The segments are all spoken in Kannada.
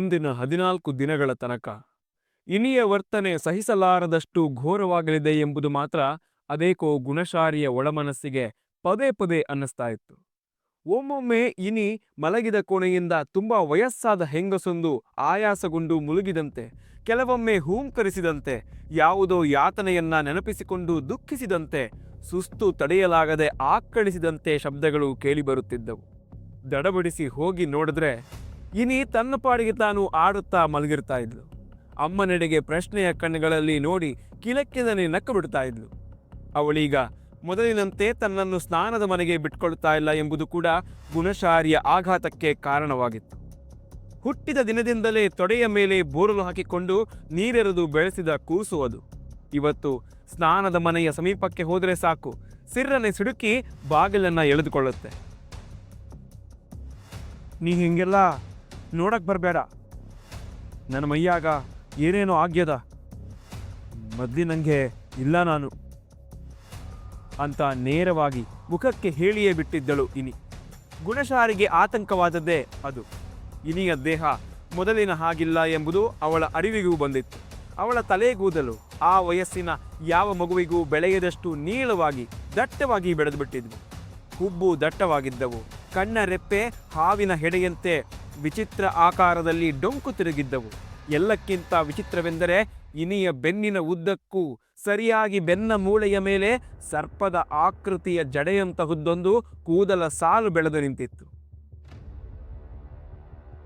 ಮುಂದಿನ ಹದಿನಾಲ್ಕು ದಿನಗಳ ತನಕ. ಇನಿಯ ವರ್ತನೆ ಸಹಿಸಲಾರದಷ್ಟು ಘೋರವಾಗಲಿದೆ ಎಂಬುದು ಮಾತ್ರ ಅದೇಕೋ ಗುಣಶಾರಿಯ ಒಳಮನಸ್ಸಿಗೆ ಪದೇ ಪದೇ ಅನ್ನಿಸ್ತಾ ಇತ್ತು. ಒಮ್ಮೊಮ್ಮೆ ಇನಿ ಮಲಗಿದ ಕೋಣೆಯಿಂದ ತುಂಬಾ ವಯಸ್ಸಾದ ಹೆಂಗಸೊಂದು ಆಯಾಸಗೊಂಡು ಮುಳುಗಿದಂತೆ, ಕೆಲವೊಮ್ಮೆ ಹೂಂಕರಿಸಿದಂತೆ, ಯಾವುದೋ ಯಾತನೆಯನ್ನ ನೆನಪಿಸಿಕೊಂಡು ದುಃಖಿಸಿದಂತೆ, ಸುಸ್ತು ತಡೆಯಲಾಗದೆ ಆಕ್ಕಳಿಸಿದಂತೆ ಶಬ್ದಗಳು ಕೇಳಿಬರುತ್ತಿದ್ದವು. ದಡಬಡಿಸಿ ಹೋಗಿ ನೋಡಿದ್ರೆ ಇನಿ ತನ್ನ ಪಾಡಿಗೆ ತಾನು ಆಡುತ್ತಾ ಮಲಗಿರ್ತಾ ಇದ್ಲು. ಅಮ್ಮನೆಡೆಗೆ ಪ್ರಶ್ನೆಯ ಕಣ್ಣುಗಳಲ್ಲಿ ನೋಡಿ ಕಿಲಕ್ಕಿದನೆ ನಕ್ಕು ಬಿಡ್ತಾ ಇದ್ಲು. ಅವಳೀಗ ಮೊದಲಿನಂತೆ ತನ್ನನ್ನು ಸ್ನಾನದ ಮನೆಗೆ ಬಿಟ್ಕೊಳ್ತಾ ಇಲ್ಲ ಎಂಬುದು ಕೂಡ ಗುಣಶಾರಿಯ ಆಘಾತಕ್ಕೆ ಕಾರಣವಾಗಿತ್ತು. ಹುಟ್ಟಿದ ದಿನದಿಂದಲೇ ತೊಡೆಯ ಮೇಲೆ ಬೋರಲು ಹಾಕಿಕೊಂಡು ನೀರೆರೆದು ಬೆಳೆಸಿದ ಕೂಸು ಅದು. ಇವತ್ತು ಸ್ನಾನದ ಮನೆಯ ಸಮೀಪಕ್ಕೆ ಹೋದರೆ ಸಾಕು. ಸಿರ್ರನೆ ಸಿಡುಕಿ ಬಾಗಿಲನ್ನು ಎಳೆದುಕೊಳ್ಳುತ್ತೆ. ನೀ ಹಿಂಗೆಲ್ಲ ನೋಡಕ್ ಬರಬೇಡ ನನ್ನ ಮೈಯಾಗ ಏನೇನೋ ಆಗ್ಯದ. ಮೊದ್ಲಿನಂಗೆ ಇಲ್ಲ ನಾನು. ಅಂತ ನೇರವಾಗಿ ಮುಖಕ್ಕೆ ಹೇಳಿಯೇ ಬಿಟ್ಟಿದ್ದಳು ಇನಿ. ಗುಣಶಾರಿಗೆ ಆತಂಕವಾದದ್ದೇ ಅದು. ಇನಿಯ ದೇಹ ಮೊದಲಿನ ಹಾಗಿಲ್ಲ ಎಂಬುದು ಅವಳ ಅರಿವಿಗೂ ಬಂದಿತ್ತು. ಅವಳ ತಲೆಗೂದಲು ಆ ವಯಸ್ಸಿನ ಯಾವ ಮಗುವಿಗೂ ಬೆಳೆಯದಷ್ಟು ನೀಳವಾಗಿ, ದಟ್ಟವಾಗಿ ಬೆಳೆದು ಬಿಟ್ಟಿದ್ವು ಹುಬ್ಬು ದಟ್ಟವಾಗಿದ್ದವು. ಕಣ್ಣ ರೆಪ್ಪೆ ಹಾವಿನ ಹೆಡೆಯಂತೆ ವಿಚಿತ್ರ ಆಕಾರದಲ್ಲಿ ಡೊಂಕು ತಿರುಗಿದ್ದವು. ಎಲ್ಲಕ್ಕಿಂತ ವಿಚಿತ್ರವೆಂದರೆ ಇನಿಯ ಬೆನ್ನಿನ ಉದ್ದಕ್ಕೂ ಸರಿಯಾಗಿ ಬೆನ್ನ ಮೂಳೆಯ ಮೇಲೆ ಸರ್ಪದ ಆಕೃತಿಯ ಜಡೆಯಂತಹುದೊಂದು ಕೂದಲ ಸಾಲು ಬೆಳೆದು ನಿಂತಿತ್ತು.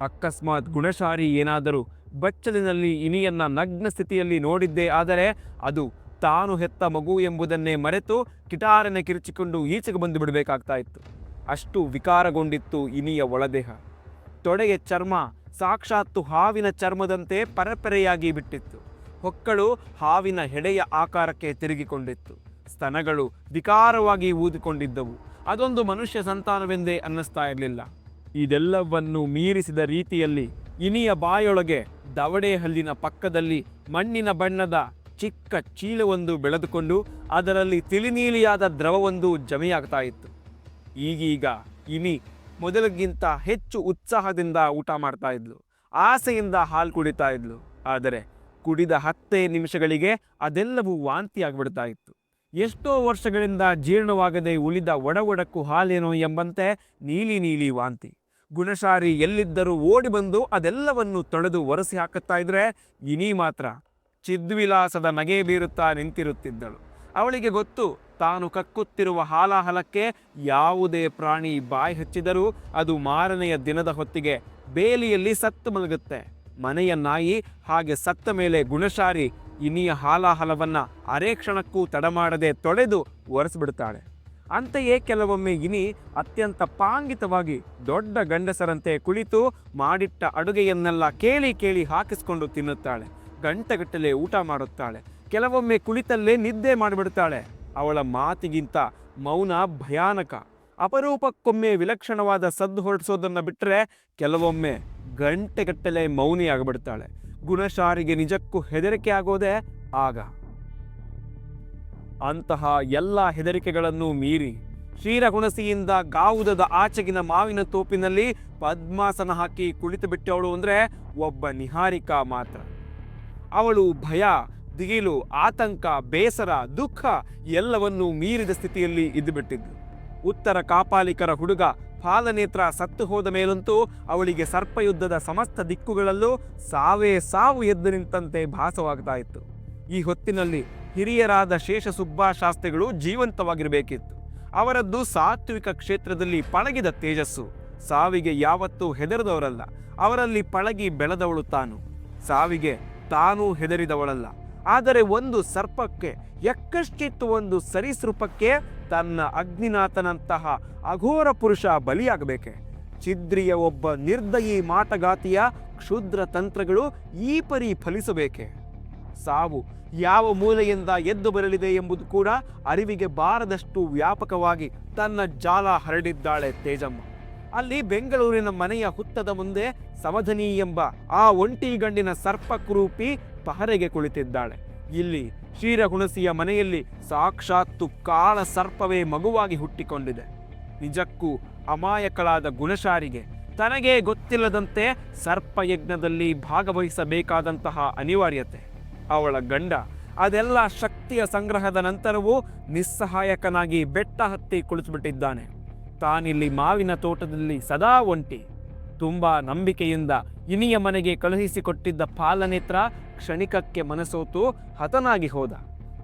ಅಕಸ್ಮಾತ್ ಗುಣಶಾರಿ ಏನಾದರೂ ಬಚ್ಚಲಿನಲ್ಲಿ ಇನಿಯನ್ನ ನಗ್ನ ಸ್ಥಿತಿಯಲ್ಲಿ ನೋಡಿದ್ದೇ ಆದರೆ ಅದು ತಾನು ಹೆತ್ತ ಮಗು ಎಂಬುದನ್ನೇ ಮರೆತು ಕಿಟಾರನೆ ಕಿರಿಚಿಕೊಂಡು ಈಚೆಗೆ ಬಂದು ಬಿಡಬೇಕಾಗ್ತಾ ಇತ್ತು. ಅಷ್ಟು ವಿಕಾರಗೊಂಡಿತ್ತು ಇನಿಯ ಒಳದೇಹ. ತೊಡೆಯ ಚರ್ಮ, ಸಾಕ್ಷಾತ್ತು ಹಾವಿನ ಚರ್ಮದಂತೆ ಪರಪರೆಯಾಗಿ ಬಿಟ್ಟಿತ್ತು. ಹೊಕ್ಕಳು ಹಾವಿನ ಹೆಡೆಯ ಆಕಾರಕ್ಕೆ ತಿರುಗಿಕೊಂಡಿತ್ತು. ಸ್ತನಗಳು ವಿಕಾರವಾಗಿ ಊದಿಕೊಂಡಿದ್ದವು. ಅದೊಂದು ಮನುಷ್ಯ ಸಂತಾನವೆಂದೇ ಅನ್ನಿಸ್ತಾ ಇರಲಿಲ್ಲ. ಇದೆಲ್ಲವನ್ನು ಮೀರಿಸಿದ ರೀತಿಯಲ್ಲಿ ಇನಿಯ ಬಾಯೊಳಗೆ ದವಡೆ ಹಲ್ಲಿನ ಪಕ್ಕದಲ್ಲಿ ಮಣ್ಣಿನ ಬಣ್ಣದ ಚಿಕ್ಕ ಚೀಲವೊಂದು ಬೆಳೆದುಕೊಂಡು ಅದರಲ್ಲಿ ತಿಳಿನೀಲಿಯಾದ ದ್ರವವೊಂದು ಜಮೆಯಾಗ್ತಾ ಇತ್ತು. ಈಗೀಗ ಇನಿ ಮೊದಲಿಗಿಂತ ಹೆಚ್ಚು ಉತ್ಸಾಹದಿಂದ ಊಟ ಮಾಡ್ತಾ ಇದ್ಲು. ಆಸೆಯಿಂದ ಹಾಲು ಕುಡಿತಾ ಇದ್ಲು. ಆದರೆ ಕುಡಿದ ಹತ್ತೇ ನಿಮಿಷಗಳಿಗೆ ಅದೆಲ್ಲವೂ ವಾಂತಿ ಆಗ್ಬಿಡ್ತಾ ಇತ್ತು. ಎಷ್ಟೋ ವರ್ಷಗಳಿಂದ ಜೀರ್ಣವಾಗದೆ ಉಳಿದ ಒಡಗೊಡಕ್ಕೂ ಹಾಲೇನೋ ಎಂಬಂತೆ ನೀಲಿ ನೀಲಿ ವಾಂತಿ. ಗುಣಶಾರಿ ಎಲ್ಲಿದ್ದರೂ ಓಡಿ ಬಂದು ಅದೆಲ್ಲವನ್ನು ತೊಳೆದು ಒರೆಸಿ ಹಾಕುತ್ತಾ ಇದ್ರೆ ಇನಿ ಮಾತ್ರ ಚಿದ್ವಿಲಾಸದ ನಗೆ ಬೀರುತ್ತಾ ನಿಂತಿರುತ್ತಿದ್ದಳು. ಅವಳಿಗೆ ಗೊತ್ತು ತಾನು ಕಕ್ಕುತ್ತಿರುವ ಹಾಲಾಹಲಕ್ಕೆ ಯಾವುದೇ ಪ್ರಾಣಿ ಬಾಯಿ ಹಚ್ಚಿದರೂ ಅದು ಮಾರನೆಯ ದಿನದ ಹೊತ್ತಿಗೆ ಬೇಲಿಯಲ್ಲಿ ಸತ್ತು ಮಲಗುತ್ತೆ. ಮನೆಯ ನಾಯಿ ಹಾಗೆ ಸತ್ತ ಮೇಲೆ ಗುಣಶಾರಿ ಇನಿಯ ಹಾಲಾಹಲವನ್ನು ಅರೆ ಕ್ಷಣಕ್ಕೂ ತಡಮಾಡದೆ ತೊಳೆದು ಒರೆಸ್ಬಿಡ್ತಾಳೆ. ಅಂತೆಯೇ ಕೆಲವೊಮ್ಮೆ ಇನಿ ಅತ್ಯಂತ ಪಾಂಗಿತವಾಗಿ ದೊಡ್ಡ ಗಂಡಸರಂತೆ ಕುಳಿತು ಮಾಡಿಟ್ಟ ಅಡುಗೆಯನ್ನೆಲ್ಲ ಕೇಳಿ ಕೇಳಿ ಹಾಕಿಸ್ಕೊಂಡು ತಿನ್ನುತ್ತಾಳೆ. ಗಂಟೆಗಟ್ಟಲೆ ಊಟ ಮಾಡುತ್ತಾಳೆ. ಕೆಲವೊಮ್ಮೆ ಕುಳಿತಲ್ಲೇ ನಿದ್ದೆ ಮಾಡಿಬಿಡ್ತಾಳೆ. ಅವಳ ಮಾತಿಗಿಂತ ಮೌನ ಭಯಾನಕ. ಅಪರೂಪಕ್ಕೊಮ್ಮೆ ವಿಲಕ್ಷಣವಾದ ಸದ್ದು ಹೊರಡಿಸೋದನ್ನು ಬಿಟ್ಟರೆ ಕೆಲವೊಮ್ಮೆ ಗಂಟೆಗಟ್ಟಲೆ ಮೌನಿ ಆಗಿಬಿಡ್ತಾಳೆ ಗುಣಶಾರಿಗೆ ನಿಜಕ್ಕೂ ಹೆದರಿಕೆ ಆಗೋದೇ ಆಗ. ಅಂತಹ ಎಲ್ಲ ಹೆದರಿಕೆಗಳನ್ನು ಮೀರಿ ಕ್ಷೀರಗುಣಸಿಯಿಂದ ಗಾವುದದ ಆಚೆಗಿನ ಮಾವಿನ ತೋಪಿನಲ್ಲಿ ಪದ್ಮಾಸನ ಹಾಕಿ ಕುಳಿತು ಬಿಟ್ಟವಳು ಅಂದ್ರೆ ಒಬ್ಬ ನಿಹಾರಿಕಾ ಮಾತ್ರ. ಅವಳು ಭಯ ದಿಗಿಲು, ಆತಂಕ, ಬೇಸರ, ದುಃಖ ಎಲ್ಲವನ್ನೂ ಮೀರಿದ ಸ್ಥಿತಿಯಲ್ಲಿ ಇದ್ದುಬಿಟ್ಟಿದ್ದು. ಉತ್ತರ ಕಾಪಾಲಿಕರ ಹುಡುಗ ಫಾಲನೇತ್ರ ಸತ್ತು ಹೋದ ಮೇಲಂತೂ ಅವಳಿಗೆ ಸರ್ಪಯುದ್ಧದ ಸಮಸ್ತ ದಿಕ್ಕುಗಳಲ್ಲೂ ಸಾವೇ ಸಾವು ಎದ್ದು ನಿಂತಂತೆ ಭಾಸವಾಗ್ತಾ ಇತ್ತು. ಈ ಹೊತ್ತಿನಲ್ಲಿ ಹಿರಿಯರಾದ ಶೇಷ ಶಾಸ್ತ್ರಿಗಳು ಜೀವಂತವಾಗಿರಬೇಕಿತ್ತು. ಅವರದ್ದು ಸಾತ್ವಿಕ ಕ್ಷೇತ್ರದಲ್ಲಿ ಪಳಗಿದ ತೇಜಸ್ಸು. ಸಾವಿಗೆ ಯಾವತ್ತೂ ಹೆದರದವರಲ್ಲ, ಅವರಲ್ಲಿ ಪಳಗಿ ಬೆಳೆದವಳು ತಾನು. ಸಾವಿಗೆ ತಾನೂ ಹೆದರಿದವಳಲ್ಲ. ಆದರೆ ಒಂದು ಸರ್ಪಕ್ಕೆ ಎಕ್ಕಷ್ಟಿತ್ತು ಒಂದು ಸರೀಸೃಪಕ್ಕೆ ತನ್ನ ಅಗ್ನಿನಾಥನಂತಹ ಅಘೋರ ಪುರುಷ ಬಲಿಯಾಗಬೇಕೆ? ಚಿದ್ರಿಯ ಒಬ್ಬ ನಿರ್ದಯಿ ಮಾಟಗಾತಿಯ ಕ್ಷುದ್ರ ತಂತ್ರಗಳು ಈ ಪರಿ ಫಲಿಸಬೇಕೆ? ಸಾವು ಯಾವ ಮೂಲೆಯಿಂದ ಎದ್ದು ಬರಲಿದೆ ಎಂಬುದು ಕೂಡ ಅರಿವಿಗೆ ಬಾರದಷ್ಟು ವ್ಯಾಪಕವಾಗಿ ತನ್ನ ಜಾಲ ಹರಡಿದ್ದಾಳೆ ತೇಜಮ್ಮ. ಅಲ್ಲಿ ಬೆಂಗಳೂರಿನ ಮನೆಯ ಹುತ್ತದ ಮುಂದೆ ಸಮಧನಿ ಎಂಬ ಆ ಒಂಟಿ ಗಂಡಿನ ಸರ್ಪಕುರೂಪಿ ಪಹರೆಗೆ ಕುಳಿತಿದ್ದಾಳೆ. ಇಲ್ಲಿ ಕ್ಷೀರಗುಣಸಿಯ ಮನೆಯಲ್ಲಿ ಸಾಕ್ಷಾತ್ತು ಕಾಳ ಸರ್ಪವೇ ಮಗುವಾಗಿ ಹುಟ್ಟಿಕೊಂಡಿದೆ. ನಿಜಕ್ಕೂ ಅಮಾಯಕಳಾದ ಗುಣಶಾರಿಗೆ ತನಗೆ ಗೊತ್ತಿಲ್ಲದಂತೆ ಸರ್ಪಯಜ್ಞದಲ್ಲಿ ಭಾಗವಹಿಸಬೇಕಾದಂತಹ ಅನಿವಾರ್ಯತೆ. ಅವಳ ಗಂಡ ಅದೆಲ್ಲ ಶಕ್ತಿಯ ಸಂಗ್ರಹದ ನಂತರವೂ ನಿಸ್ಸಹಾಯಕನಾಗಿ ಬೆಟ್ಟ ಹತ್ತಿ ಕುಳಿತುಬಿಟ್ಟಿದ್ದಾನೆ. ತಾನಿಲ್ಲಿ ಮಾವಿನ ತೋಟದಲ್ಲಿ ಸದಾ ಒಂಟಿ. ತುಂಬ ನಂಬಿಕೆಯಿಂದ ಇನಿಯ ಮನೆಗೆ ಕಳುಹಿಸಿಕೊಟ್ಟಿದ್ದ ಪಾಲನೇತ್ರ ಕ್ಷಣಿಕಕ್ಕೆ ಮನಸೋತು ಹತನಾಗಿ ಹೋದ.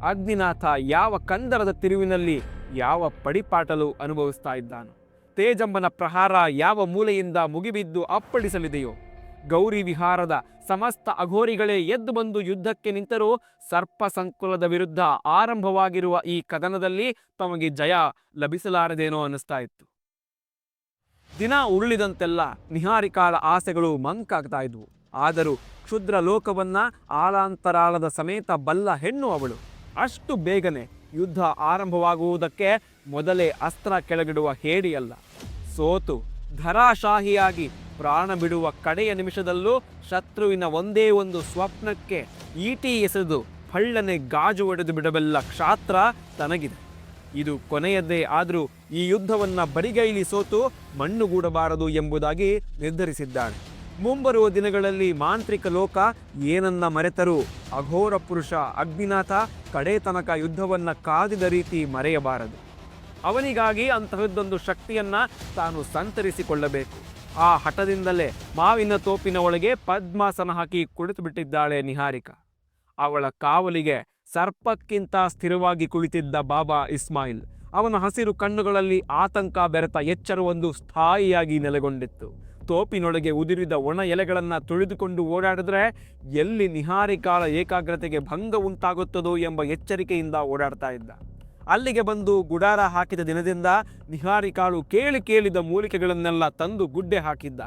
ಅಗ್ನಿನಾಥ ಯಾವ ಕಂದರದ ತಿರುವಿನಲ್ಲಿ ಯಾವ ಪಡಿಪಾಟಲು ಅನುಭವಿಸ್ತಾ ಇದ್ದಾನೋ. ತೇಜಂಬನ ಪ್ರಹಾರ ಯಾವ ಮೂಲೆಯಿಂದ ಮುಗಿಬಿದ್ದು ಅಪ್ಪಳಿಸಲಿದೆಯೋ. ಗೌರಿ ವಿಹಾರದ ಸಮಸ್ತ ಅಘೋರಿಗಳೇ ಎದ್ದು ಬಂದು ಯುದ್ಧಕ್ಕೆ ನಿಂತರೂ ಸರ್ಪ ಸಂಕುಲದ ವಿರುದ್ಧ ಆರಂಭವಾಗಿರುವ ಈ ಕದನದಲ್ಲಿ ತಮಗೆ ಜಯ ಲಭಿಸಲಾರದೇನೋ ಅನ್ನಿಸ್ತಾ ಇತ್ತು. ದಿನ ಉರುಳಿದಂತೆಲ್ಲ ನಿಹಾರಿಕಾಳ ಆಸೆಗಳು ಮಂಕಾಗ್ತಾ ಇದ್ವು. ಆದರೂ ಕ್ಷುದ್ರ ಲೋಕವನ್ನ ಆಲಾಂತರಾಳದ ಸಮೇತ ಬಲ್ಲ ಹೆಣ್ಣು ಅವಳು ಅಷ್ಟು ಬೇಗನೆ ಯುದ್ಧ ಆರಂಭವಾಗುವುದಕ್ಕೆ ಮೊದಲೇ ಅಸ್ತ್ರ ಕೆಳಗಿಡುವ ಹೇಡಿಯಲ್ಲ. ಸೋತು ಧರಾಶಾಹಿಯಾಗಿ ಪ್ರಾಣ ಬಿಡುವ ಕಡೆಯ ನಿಮಿಷದಲ್ಲೂ ಶತ್ರುವಿನ ಒಂದೇ ಒಂದು ಸ್ವಪ್ನಕ್ಕೆ ಈಟಿ ಎಸೆದು ಹಳ್ಳನೆ ಗಾಜು ಒಡೆದು ಬಿಡಬಲ್ಲ ಕ್ಷಾತ್ರ ತನಗಿದೆ. ಇದು ಕೊನೆಯದ್ದೇ ಆದರೂ ಈ ಯುದ್ಧವನ್ನು ಬರಿಗೈಲಿ ಸೋತು ಮಣ್ಣುಗೂಡಬಾರದು ಎಂಬುದಾಗಿ ನಿರ್ಧರಿಸಿದ್ದಾನೆ. ಮುಂಬರುವ ದಿನಗಳಲ್ಲಿ ಮಾಂತ್ರಿಕ ಲೋಕ ಏನನ್ನ ಮರೆತರೂ? ಅಘೋರ ಪುರುಷ ಅಗ್ನಿನಾಥ ಕಡೆ ತನಕ ಯುದ್ಧವನ್ನು ಕಾದಿದ ರೀತಿ ಮರೆಯಬಾರದು. ಅವನಿಗಾಗಿ ಅಂತಹದ್ದೊಂದು ಶಕ್ತಿಯನ್ನ ತಾನು ಸಂತರಿಸಿಕೊಳ್ಳಬೇಕು. ಆ ಹಠದಿಂದಲೇ ಮಾವಿನ ತೋಪಿನ ಒಳಗೆ ಪದ್ಮಾಸನ ಹಾಕಿ ಕುಳಿತು ಬಿಟ್ಟಿದ್ದಾಳೆ ನಿಹಾರಿಕ. ಅವಳ ಕಾವಲಿಗೆ ಸರ್ಪಕ್ಕಿಂತ ಸ್ಥಿರವಾಗಿ ಕುಳಿತಿದ್ದ ಬಾಬಾ ಇಸ್ಮಾಯಿಲ್, ಅವನ ಹಸಿರು ಕಣ್ಣುಗಳಲ್ಲಿ ಆತಂಕ ಬೆರೆತ ಎಚ್ಚರವೊಂದು ಸ್ಥಾಯಿಯಾಗಿ ನೆಲೆಗೊಂಡಿತ್ತು. ತೋಪಿನೊಳಗೆ ಉದುರಿದ ಒಣ ಎಲೆಗಳನ್ನು ತುಳಿದುಕೊಂಡು ಓಡಾಡಿದ್ರೆ ಎಲ್ಲಿ ನಿಹಾರಿಕಾಳ ಏಕಾಗ್ರತೆಗೆ ಭಂಗ ಉಂಟಾಗುತ್ತದೋ ಎಂಬ ಎಚ್ಚರಿಕೆಯಿಂದ ಓಡಾಡ್ತಾ ಇದ್ದ. ಅಲ್ಲಿಗೆ ಬಂದು ಗುಡಾರ ಹಾಕಿದ ದಿನದಿಂದ ನಿಹಾರಿಕಾಳು ಕೇಳಿ ಕೇಳಿದ ಮೂಲಿಕೆಗಳನ್ನೆಲ್ಲ ತಂದು ಗುಡ್ಡೆ ಹಾಕಿದ್ದ.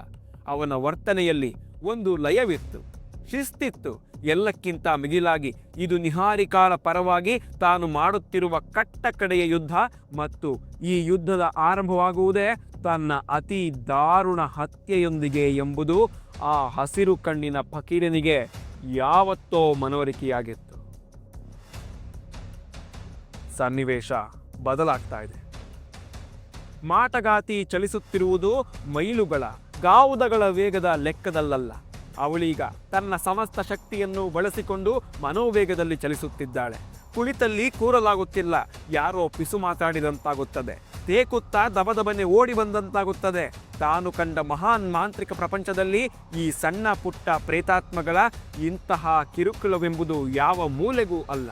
ಅವನ ವರ್ತನೆಯಲ್ಲಿ ಒಂದು ಲಯವಿತ್ತು. ಶಿಸ್ತಿತ್ತು. ಎಲ್ಲಕ್ಕಿಂತ ಮಿಗಿಲಾಗಿ ಇದು ನಿಹಾರಿಕಾಲ ಪರವಾಗಿ ತಾನು ಮಾಡುತ್ತಿರುವ ಕಟ್ಟ ಕಡೆಯ ಯುದ್ಧ ಮತ್ತು ಈ ಯುದ್ಧದ ಆರಂಭವಾಗುವುದೇ ತನ್ನ ಅತಿ ದಾರುಣ ಹತ್ಯೆಯೊಂದಿಗೆ ಎಂಬುದು ಆ ಹಸಿರು ಕಣ್ಣಿನ ಫಕೀರನಿಗೆ ಯಾವತ್ತೋ ಮನವರಿಕೆಯಾಗಿತ್ತು. ಸನ್ನಿವೇಶ ಬದಲಾಗ್ತಾ ಇದೆ. ಮಾಟಗಾತಿ ಚಲಿಸುತ್ತಿರುವುದು ಮೈಲುಗಳ, ಗಾವುದಗಳ ವೇಗದ ಲೆಕ್ಕದಲ್ಲಲ್ಲ. ಅವಳೀಗ ತನ್ನ ಸಮಸ್ತ ಶಕ್ತಿಯನ್ನು ಬಳಸಿಕೊಂಡು ಮನೋವೇಗದಲ್ಲಿ ಚಲಿಸುತ್ತಿದ್ದಾಳೆ. ಕುಳಿತಲ್ಲಿ ಕೂರಲಾಗುತ್ತಿಲ್ಲ. ಯಾರೋ ಪಿಸು ಮಾತಾಡಿದಂತಾಗುತ್ತದೆ. ತೇಕುತ್ತಾ ದಬದಬನೆ ಓಡಿ ಬಂದಂತಾಗುತ್ತದೆ. ತಾನು ಕಂಡ ಮಹಾನ್ ಮಾಂತ್ರಿಕ ಪ್ರಪಂಚದಲ್ಲಿ ಈ ಸಣ್ಣ ಪುಟ್ಟ ಪ್ರೇತಾತ್ಮಗಳ ಇಂತಹ ಕಿರುಕುಳವೆಂಬುದು ಯಾವ ಮೂಲೆಗೂ ಅಲ್ಲ.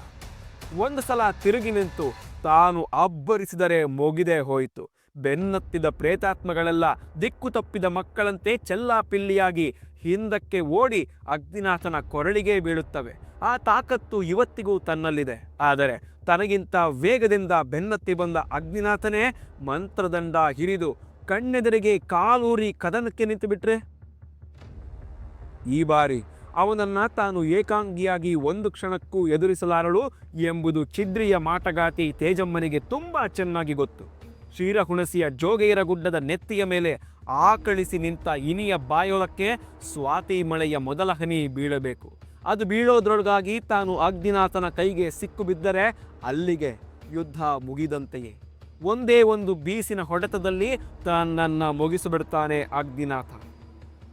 ಒಂದು ಸಲ ತಿರುಗಿ ನಿಂತು ತಾನು ಅಬ್ಬರಿಸಿದರೆ ಮುಗಿದೇ ಹೋಯಿತು. ಬೆನ್ನತ್ತಿದ ಪ್ರೇತಾತ್ಮಗಳೆಲ್ಲ ದಿಕ್ಕು ತಪ್ಪಿದ ಮಕ್ಕಳಂತೆ ಚೆಲ್ಲಾಪಿಲ್ಲಿಯಾಗಿ ಹಿಂದಕ್ಕೆ ಓಡಿ ಅಗ್ನಿನಾಥನ ಕೊರಳಿಗೆ ಬೀಳುತ್ತವೆ. ಆ ತಾಕತ್ತು ಇವತ್ತಿಗೂ ತನ್ನಲ್ಲಿದೆ. ಆದರೆ ತನಗಿಂತ ವೇಗದಿಂದ ಬೆನ್ನತ್ತಿ ಬಂದ ಅಗ್ನಿನಾಥನೇ ಮಂತ್ರದಂಡ ಹಿರಿದು ಕಣ್ಣೆದರಿಗೆ ಕಾಲೂರಿ ಕದನಕ್ಕೆ ನಿಂತುಬಿಟ್ರೆ? ಈ ಬಾರಿ ಅವನನ್ನ ತಾನು ಏಕಾಂಗಿಯಾಗಿ ಒಂದು ಕ್ಷಣಕ್ಕೂ ಎದುರಿಸಲಾರಳು ಎಂಬುದು ಛಿದ್ರಿಯ ಮಾಟಗಾತಿ ತೇಜಮ್ಮನಿಗೆ ತುಂಬಾ ಚೆನ್ನಾಗಿ ಗೊತ್ತು. ಕ್ಷೀರಹುಣಸಿಯ ಜೋಗೇರ ಗುಡ್ಡದ ನೆತ್ತಿಯ ಮೇಲೆ ಆಕಳಿಸಿ ನಿಂತ ಇನಿಯ ಬಾಯೊಳಕ್ಕೆ ಸ್ವಾತಿ ಮಳೆಯ ಮೊದಲ ಹನಿ ಬೀಳಬೇಕು. ಅದು ಬೀಳೋದ್ರೊಳಗಾಗಿ ತಾನು ಅಗ್ನಿನಾಥನ ಕೈಗೆ ಸಿಕ್ಕು ಬಿದ್ದರೆ ಅಲ್ಲಿಗೆ ಯುದ್ಧ ಮುಗಿದಂತೆಯೇ. ಒಂದೇ ಒಂದು ಬೀಸಿನ ಹೊಡೆತದಲ್ಲಿ ತನ್ನನ್ನು ಮುಗಿಸಿಬಿಡ್ತಾನೆ ಅಗ್ನಿನಾಥ.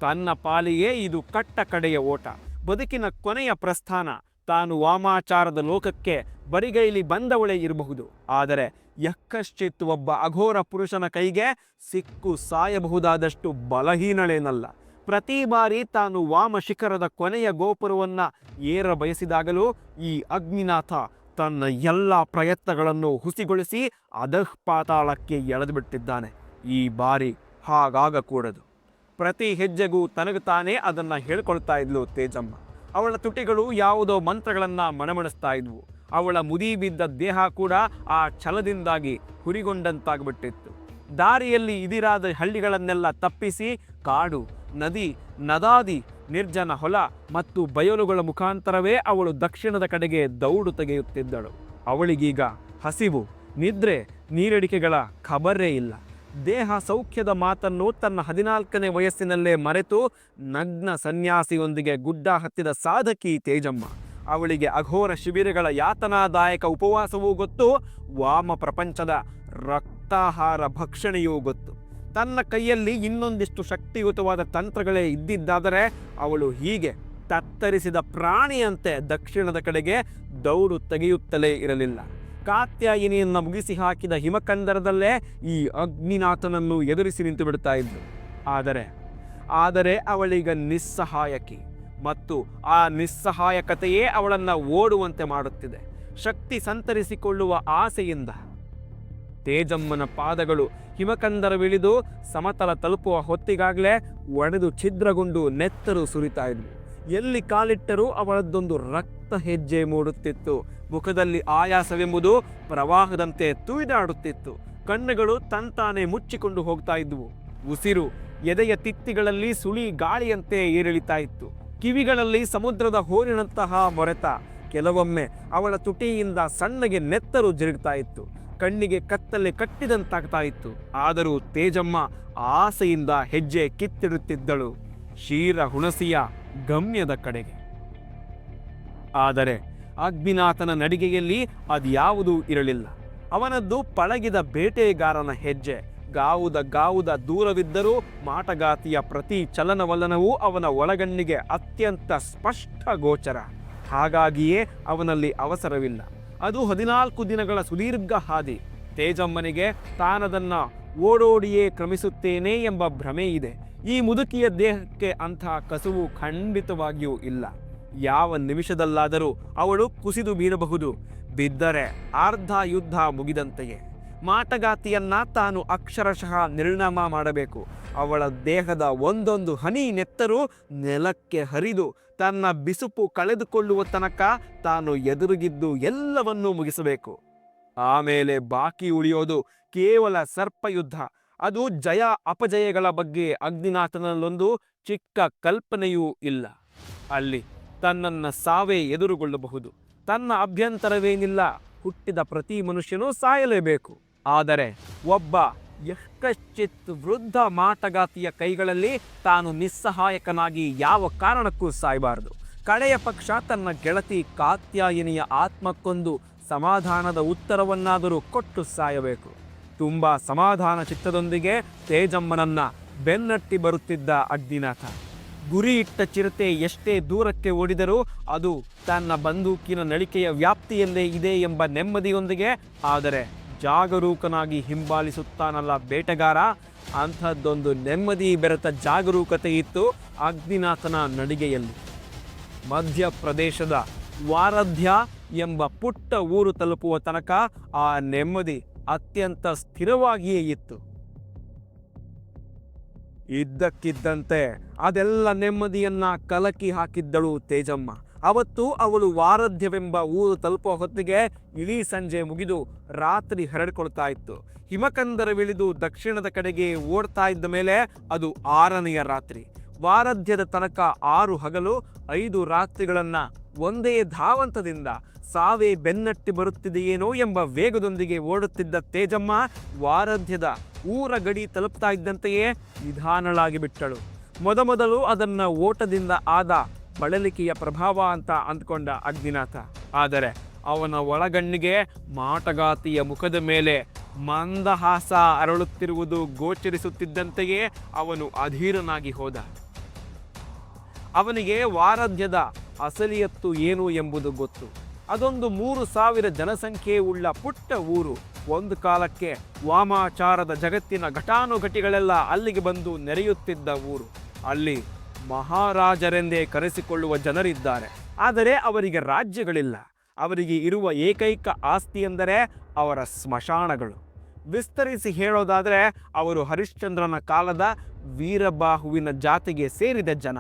ತನ್ನ ಪಾಲಿಯೇ ಇದು ಕಟ್ಟ ಕಡೆಯ ಓಟ. ಬದುಕಿನ ಕೊನೆಯ ಪ್ರಸ್ಥಾನ. ತಾನು ವಾಮಾಚಾರದ ಲೋಕಕ್ಕೆ ಬರಿಗೈಲಿ ಬಂದವಳೇ ಇರಬಹುದು. ಆದರೆ ಯಕ್ಕಶ್ಚಿತ್ ಒಬ್ಬ ಅಘೋರ ಪುರುಷನ ಕೈಗೆ ಸಿಕ್ಕು ಸಾಯಬಹುದಾದಷ್ಟು ಬಲಹೀನಳೇನಲ್ಲ. ಪ್ರತಿ ಬಾರಿ ತಾನು ವಾಮ ಶಿಖರದ ಕೊನೆಯ ಗೋಪುರವನ್ನು ಏರ ಬಯಸಿದಾಗಲೂ ಈ ಅಗ್ನಿನಾಥ ತನ್ನ ಎಲ್ಲ ಪ್ರಯತ್ನಗಳನ್ನು ಹುಸಿಗೊಳಿಸಿ ಅಧಃ ಪಾತಾಳಕ್ಕೆ ಎಳೆದು ಬಿಟ್ಟಿದ್ದಾನೆ ಈ ಬಾರಿ ಹಾಗಾಗಕೂಡದು. ಪ್ರತಿ ಹೆಜ್ಜೆಗೂ ತನಗೆ ತಾನೇ ಅದನ್ನು ಹೇಳ್ಕೊಳ್ತಾ ಇದ್ಲು ತೇಜಮ್ಮ. ಅವಳ ತುಟಿಗಳು ಯಾವುದೋ ಮಂತ್ರಗಳನ್ನು ಮಣಮಣಿಸ್ತಾ ಇದ್ವು. ಅವಳ ಮುದಿ ಬಿದ್ದ ದೇಹ ಕೂಡ ಆ ಛಲದಿಂದಾಗಿ ಹುರಿಗೊಂಡಂತಾಗ್ಬಿಟ್ಟಿತ್ತು. ದಾರಿಯಲ್ಲಿ ಇದಿರಾದ ಹಳ್ಳಿಗಳನ್ನೆಲ್ಲ ತಪ್ಪಿಸಿ ಕಾಡು, ನದಿ, ನದಾದಿ, ನಿರ್ಜನ ಹೊಲ ಮತ್ತು ಬಯಲುಗಳ ಮುಖಾಂತರವೇ ಅವಳು ದಕ್ಷಿಣದ ಕಡೆಗೆ ದೌಡು ತೆಗೆಯುತ್ತಿದ್ದಳು. ಅವಳಿಗೀಗ ಹಸಿವು, ನಿದ್ರೆ, ನೀರಡಿಕೆಗಳ ಖಬರೇ ಇಲ್ಲ. ದೇಹ ಸೌಖ್ಯದ ಮಾತನ್ನು ತನ್ನ ಹದಿನಾಲ್ಕನೇ ವಯಸ್ಸಿನಲ್ಲೇ ಮರೆತು ನಗ್ನ ಸನ್ಯಾಸಿಯೊಂದಿಗೆ ಗುಡ್ಡ ಹತ್ತಿದ ಸಾಧಕಿ ತೇಜಮ್ಮ. ಅವಳಿಗೆ ಅಘೋರ ಶಿಬಿರಗಳ ಯಾತನಾದಾಯಕ ಉಪವಾಸವೂ ಗೊತ್ತು, ವಾಮ ಪ್ರಪಂಚದ ರಕ್ತಾಹಾರ ಭಕ್ಷಣೆಯೂ ಗೊತ್ತು. ತನ್ನ ಕೈಯಲ್ಲಿ ಇನ್ನೊಂದಿಷ್ಟು ಶಕ್ತಿಯುತವಾದ ತಂತ್ರಗಳೇ ಇದ್ದಿದ್ದಾದರೆ ಅವಳು ಹೀಗೆ ತತ್ತರಿಸಿದ ಪ್ರಾಣಿಯಂತೆ ದಕ್ಷಿಣದ ಕಡೆಗೆ ದೌಡು ತೆಗೆಯುತ್ತಲೇ ಇರಲಿಲ್ಲ. ಕಾತ್ಯಾಯಿನಿಯನ್ನ ಮುಗಿಸಿ ಹಾಕಿದ ಹಿಮಕಂದರದಲ್ಲೇ ಈ ಅಗ್ನಿನಾಥನನ್ನು ಎದುರಿಸಿ ನಿಂತು ಬಿಡ್ತಾ ಆದರೆ ಆದರೆ ಅವಳೀಗ ನಿಸ್ಸಹಾಯಕಿ ಮತ್ತು ಆ ನಿಸ್ಸಹಾಯಕತೆಯೇ ಅವಳನ್ನು ಓಡುವಂತೆ ಮಾಡುತ್ತಿದೆ. ಶಕ್ತಿ ಸಂತರಿಸಿಕೊಳ್ಳುವ ಆಸೆಯಿಂದ ತೇಜಮ್ಮನ ಪಾದಗಳು ಹಿಮಕಂದರವಿಳಿದು ಸಮತಲ ತಲುಪುವ ಹೊತ್ತಿಗಾಗಲೇ ಒಡೆದು ಛಿದ್ರಗೊಂಡು ನೆತ್ತರು ಸುರಿತಾ ಇದ್ವು. ಎಲ್ಲಿ ಕಾಲಿಟ್ಟರೂ ಅವಳದ್ದೊಂದು ರಕ್ತ ಹೆಜ್ಜೆ ಮೂಡುತ್ತಿತ್ತು. ಮುಖದಲ್ಲಿ ಆಯಾಸವೆಂಬುದು ಪ್ರವಾಹದಂತೆ ತುಯ್ದಾಡುತ್ತಿತ್ತು ಕಣ್ಣುಗಳು ತಂತಾನೆ ಮುಚ್ಚಿಕೊಂಡು ಹೋಗ್ತಾ ಇದ್ವು. ಉಸಿರು ಎದೆಯ ತಿತ್ತಿಗಳಲ್ಲಿ ಸುಳಿ ಗಾಳಿಯಂತೆ ಏರಿಳಿತಾ ಇತ್ತು. ಕಿವಿಗಳಲ್ಲಿ ಸಮುದ್ರದ ಹೋರಿನಂತಹ ಮೊರೆತ ಕೆಲವೊಮ್ಮೆ ಅವಳ ತುಟಿಯಿಂದ ಸಣ್ಣಗೆ ನೆತ್ತರು ಜರುಗ್ತಾ ಇತ್ತು. ಕಣ್ಣಿಗೆ ಕತ್ತಲೆ ಕಟ್ಟಿದಂತಾಗ್ತಾ ಇತ್ತು. ಆದರೂ ತೇಜಮ್ಮ ಆಸೆಯಿಂದ ಹೆಜ್ಜೆ ಕಿತ್ತಿಡುತ್ತಿದ್ದಳು. ಶೀರ ಹುಣಸಿಯ ಗಮ್ಯದ ಕಡೆಗೆ. ಆದರೆ ಅಗ್ನಿನಾಥನ ನಡಿಗೆಯಲ್ಲಿ ಅದ್ಯಾವುದೂ ಇರಲಿಲ್ಲ. ಅವನದ್ದು ಪಳಗಿದ ಬೇಟೆಗಾರನ ಹೆಜ್ಜೆ. ಗಾವುದ ಗಾವುದ ದೂರವಿದ್ದರೂ ಮಾಟಗಾತಿಯ ಪ್ರತಿ ಚಲನವಲನವೂ ಅವನ ಒಳಗಣ್ಣಿಗೆ ಅತ್ಯಂತ ಸ್ಪಷ್ಟ ಗೋಚರ. ಹಾಗಾಗಿಯೇ ಅವನಲ್ಲಿ ಅವಸರವಿಲ್ಲ. ಅದು ಹದಿನಾಲ್ಕು ದಿನಗಳ ಸುದೀರ್ಘ ಹಾದಿ. ತೇಜಮ್ಮನಿಗೆ ತಾನದನ್ನ ಓಡೋಡಿಯೇ ಕ್ರಮಿಸುತ್ತೇನೆ ಎಂಬ ಭ್ರಮೆ ಇದೆ. ಈ ಮುದುಕಿಯ ದೇಹಕ್ಕೆ ಅಂಥ ಕಸುವು ಖಂಡಿತವಾಗಿಯೂ ಇಲ್ಲ. ಯಾವ ನಿಮಿಷದಲ್ಲಾದರೂ ಅವಳು ಕುಸಿದು ಬೀಳಬಹುದು ಬಿದ್ದರೆ ಅರ್ಧ ಯುದ್ಧ ಮುಗಿದಂತೆಯೇ. ಮಾಟಗಾತಿಯನ್ನ ತಾನು ಅಕ್ಷರಶಃ ನಿರ್ಣಾಮ ಮಾಡಬೇಕು. ಅವಳ ದೇಹದ ಒಂದೊಂದು ಹನಿ ನೆತ್ತರೂ ನೆಲಕ್ಕೆ ಹರಿದು ತನ್ನ ಬಿಸುಪು ಕಳೆದುಕೊಳ್ಳುವ ತನಕ ತಾನು ಎದುರುಗಿದ್ದು ಎಲ್ಲವನ್ನೂ ಮುಗಿಸಬೇಕು. ಆಮೇಲೆ ಬಾಕಿ ಉಳಿಯೋದು ಕೇವಲ ಸರ್ಪಯುದ್ಧ. ಅದು ಜಯ ಅಪಜಯಗಳ ಬಗ್ಗೆ ಅಗ್ನಿನಾಥನಲ್ಲೊಂದು ಚಿಕ್ಕ ಕಲ್ಪನೆಯೂ ಇಲ್ಲ. ಅಲ್ಲಿ ತನ್ನನ್ನ ಸಾವೇ ಎದುರುಗೊಳ್ಳಬಹುದು. ತನ್ನ ಅಭ್ಯಂತರವೇನಿಲ್ಲ. ಹುಟ್ಟಿದ ಪ್ರತಿ ಮನುಷ್ಯನೂ ಸಾಯಲೇಬೇಕು. ಆದರೆ ಒಬ್ಬ ಎಷ್ಟಶ್ಚಿತ್ ವೃದ್ಧ ಮಾಟಗಾತಿಯ ಕೈಗಳಲ್ಲಿ ತಾನು ನಿಸ್ಸಹಾಯಕನಾಗಿ ಯಾವ ಕಾರಣಕ್ಕೂ ಸಾಯಬಾರದು. ಕಡೆಯ ಪಕ್ಷ ತನ್ನ ಗೆಳತಿ ಕಾತ್ಯಾಯಿನಿಯ ಆತ್ಮಕ್ಕೊಂದು ಸಮಾಧಾನದ ಉತ್ತರವನ್ನಾದರೂ ಕೊಟ್ಟು ಸಾಯಬೇಕು. ತುಂಬ ಸಮಾಧಾನ ಚಿತ್ತದೊಂದಿಗೆ ತೇಜಮ್ಮನನ್ನ ಬೆನ್ನಟ್ಟಿ ಬರುತ್ತಿದ್ದ ಅಗ್ನಿನಾಥ. ಗುರಿ ಇಟ್ಟ ಚಿರತೆ ಎಷ್ಟೇ ದೂರಕ್ಕೆ ಓಡಿದರೂ ಅದು ತನ್ನ ಬಂದೂಕಿನ ನಳಿಕೆಯ ವ್ಯಾಪ್ತಿಯಲ್ಲೇ ಇದೆ ಎಂಬ ನೆಮ್ಮದಿಯೊಂದಿಗೆ, ಆದರೆ ಜಾಗರೂಕನಾಗಿ ಹಿಂಬಾಲಿಸುತ್ತಾನಲ್ಲ ಬೇಟೆಗಾರ? ಅಂಥದ್ದೊಂದು ನೆಮ್ಮದಿ ಬೆರೆತ ಜಾಗರೂಕತೆ ಇತ್ತು ಅಗ್ನಿನಾಥನ ನಡಿಗೆಯಲ್ಲಿ. ಮಧ್ಯಪ್ರದೇಶದ ವಾರಧ್ಯ ಎಂಬ ಪುಟ್ಟ ಊರು ತಲುಪುವ ತನಕ ಆ ನೆಮ್ಮದಿ ಅತ್ಯಂತ ಸ್ಥಿರವಾಗಿಯೇ ಇತ್ತು. ಇದ್ದಕ್ಕಿದ್ದಂತೆ ಅದೆಲ್ಲ ನೆಮ್ಮದಿಯನ್ನ ಕಲಕಿ ಹಾಕಿದ್ದಳು ತೇಜಮ್ಮ. ಅವತ್ತು ಅವಳು ವಾರಧ್ಯವೆಂಬ ಊರು ತಲುಪೋ ಹೊತ್ತಿಗೆ ಇಡೀ ಸಂಜೆ ಮುಗಿದು ರಾತ್ರಿ ಹರಡಿಕೊಳ್ತಾ ಇತ್ತು. ಹಿಮಕಂದರವಿಳಿದು ದಕ್ಷಿಣದ ಕಡೆಗೆ ಓಡ್ತಾ ಇದ್ದ ಮೇಲೆ ಅದು ಆರನೆಯ ರಾತ್ರಿ. ವಾರಧ್ಯದ ತನಕ ಆರು ಹಗಲು ಐದು ರಾತ್ರಿಗಳನ್ನ ಒಂದೇ ಧಾವಂತದಿಂದ ಸಾವೇ ಬೆನ್ನಟ್ಟಿ ಬರುತ್ತಿದೆಯೇನೋ ಎಂಬ ವೇಗದೊಂದಿಗೆ ಓಡುತ್ತಿದ್ದ ತೇಜಮ್ಮ ವಾರಧ್ಯದ ಊರ ಗಡಿ ತಲುಪ್ತಾ ಇದ್ದಂತೆಯೇ ನಿಧಾನಳಾಗಿ ಬಿಟ್ಟಳು. ಮೊದಮೊದಲು ಅದನ್ನ ಓಟದಿಂದ ಆದ ಬಳಲಿಕೆಯ ಪ್ರಭಾವ ಅಂತ ಅಂದ್ಕೊಂಡ ಅಗ್ನಿನಾಥ. ಆದರೆ ಅವನ ಒಳಗಣ್ಣಿಗೆ ಮಾಟಗಾತಿಯ ಮುಖದ ಮೇಲೆ ಮಂದಹಾಸ ಅರಳುತ್ತಿರುವುದು ಗೋಚರಿಸುತ್ತಿದ್ದಂತೆಯೇ ಅವನು ಅಧೀರನಾಗಿ ಹೋದ. ಅವನಿಗೆ ವಾರಧ್ಯದ ಅಸಲಿಯತ್ತು ಏನು ಎಂಬುದು ಗೊತ್ತು. ಅದೊಂದು ಮೂರು ಸಾವಿರ ಜನಸಂಖ್ಯೆ ಉಳ್ಳ ಪುಟ್ಟ ಊರು. ಒಂದು ಕಾಲಕ್ಕೆ ವಾಮಾಚಾರದ ಜಗತ್ತಿನ ಘಟಾನುಘಟಿಗಳೆಲ್ಲ ಅಲ್ಲಿಗೆ ಬಂದು ನೆರೆಯುತ್ತಿದ್ದ ಊರು. ಅಲ್ಲಿ ಮಹಾರಾಜರೆಂದೇ ಕರೆಸಿಕೊಳ್ಳುವ ಜನರಿದ್ದಾರೆ. ಆದರೆ ಅವರಿಗೆ ರಾಜ್ಯಗಳಿಲ್ಲ. ಅವರಿಗೆ ಇರುವ ಏಕೈಕ ಆಸ್ತಿ ಎಂದರೆ ಅವರ ಸ್ಮಶಾನಗಳು. ವಿಸ್ತರಿಸಿ ಹೇಳೋದಾದರೆ ಅವರು ಹರಿಶ್ಚಂದ್ರನ ಕಾಲದ ವೀರಬಾಹುವಿನ ಜಾತಿಗೆ ಸೇರಿದ ಜನ.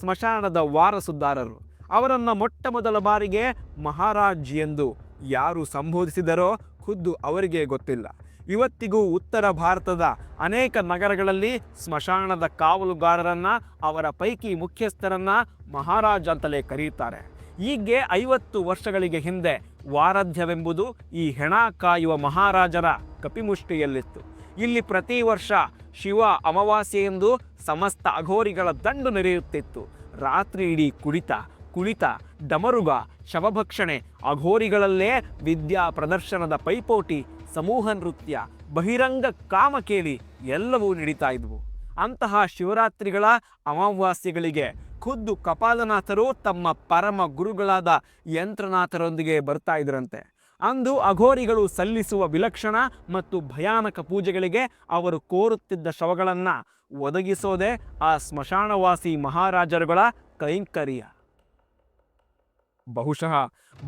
ಸ್ಮಶಾನದ ವಾರಸುದಾರರು. ಅವರನ್ನು ಮೊಟ್ಟ ಮೊದಲ ಬಾರಿಗೆ ಮಹಾರಾಜ್ ಎಂದು ಯಾರು ಸಂಬೋಧಿಸಿದರೋ ಖುದ್ದು ಅವರಿಗೆ ಗೊತ್ತಿಲ್ಲ. ಇವತ್ತಿಗೂ ಉತ್ತರ ಭಾರತದ ಅನೇಕ ನಗರಗಳಲ್ಲಿ ಸ್ಮಶಾನದ ಕಾವಲುಗಾರರನ್ನ, ಅವರ ಪೈಕಿ ಮುಖ್ಯಸ್ಥರನ್ನ ಮಹಾರಾಜ್ ಅಂತಲೇ ಕರೆಯುತ್ತಾರೆ. ಹೀಗೆ ಐವತ್ತು ವರ್ಷಗಳಿಗೆ ಹಿಂದೆ ವಾರಧ್ಯವೆಂಬುದು ಈ ಹೆಣ ಕಾಯುವ ಮಹಾರಾಜರ ಕಪಿಮುಷ್ಟಿಯಲ್ಲಿತ್ತು. ಇಲ್ಲಿ ಪ್ರತಿ ವರ್ಷ ಶಿವ ಅಮಾವಾಸ್ಯೆಯೆಂದು ಸಮಸ್ತ ಅಘೋರಿಗಳ ದಂಡು ನೆರೆಯುತ್ತಿತ್ತು. ರಾತ್ರಿ ಇಡೀ ಕುಡಿತ ಕುಳಿತ, ಡಮರುಗ, ಶವಭಕ್ಷಣೆ, ಅಘೋರಿಗಳಲ್ಲೇ ವಿದ್ಯಾ ಪ್ರದರ್ಶನದ ಪೈಪೋಟಿ, ಸಮೂಹ ನೃತ್ಯ, ಬಹಿರಂಗ ಕಾಮಕೇಳಿ ಎಲ್ಲವೂ ನಡೀತಾ ಇದ್ವು. ಅಂತಹ ಶಿವರಾತ್ರಿಗಳ ಅಮಾವಾಸ್ಯೆಗಳಿಗೆ ಖುದ್ದು ಕಪಾಲನಾಥರು ತಮ್ಮ ಪರಮ ಗುರುಗಳಾದ ಯಂತ್ರನಾಥರೊಂದಿಗೆ ಬರ್ತಾ ಇದ್ರಂತೆ. ಅಂದು ಅಘೋರಿಗಳು ಸಲ್ಲಿಸುವ ವಿಲಕ್ಷಣ ಮತ್ತು ಭಯಾನಕ ಪೂಜೆಗಳಿಗೆ ಅವರು ಕೋರುತ್ತಿದ್ದ ಶವಗಳನ್ನು ಒದಗಿಸೋದೆ ಆ ಸ್ಮಶಾನವಾಸಿ ಮಹಾರಾಜರುಗಳ ಕೈಂಕರ್ಯ. ಬಹುಶಃ